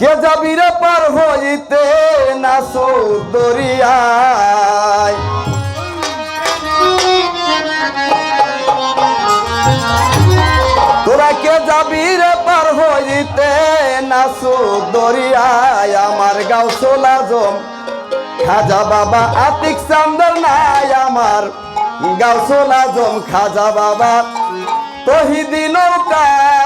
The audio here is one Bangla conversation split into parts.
কে যাবির পার হইতে না দরিয়ায় তোরা কে যাবির পার হইতে না দরিয়ায় আমার গাঁও সোলা জম, খাজা বাবা আতিক চান্দর নাই আমার। গাঁও সোলা জম, খাজা বাবা তহিদিন কায়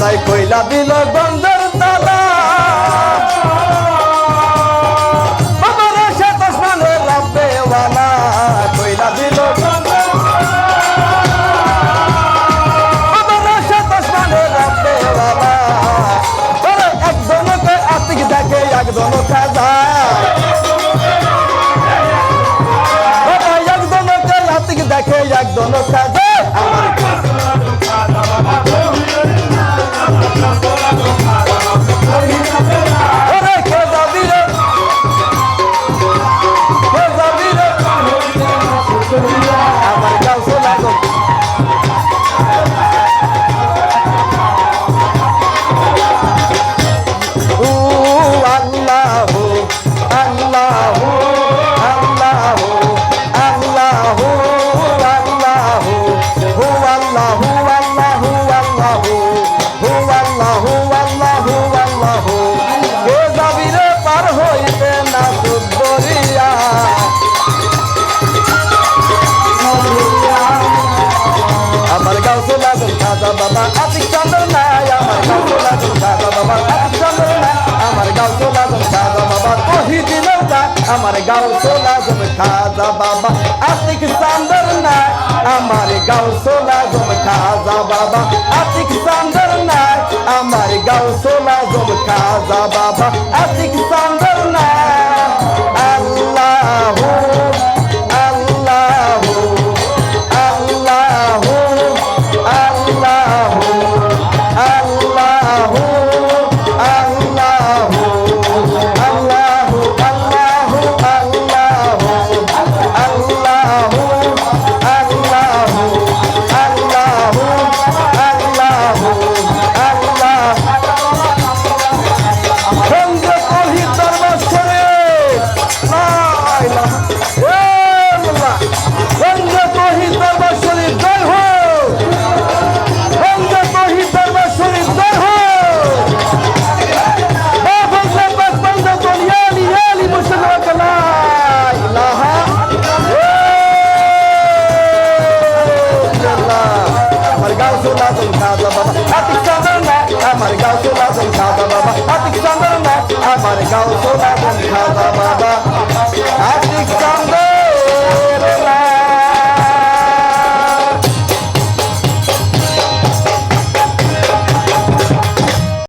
দাদাই কইলা দিল বন্ধর দাদা আমার গাউসুল আজম খাজা বাবা। আতিক সান্দর না আমার গাউসুল আজম খাজা বাবা। আতিক সান্দর না আমার গাউসুল আজম খাজা বাবা। Atik সান্দর Maringá, o sol da bomba, da bomba.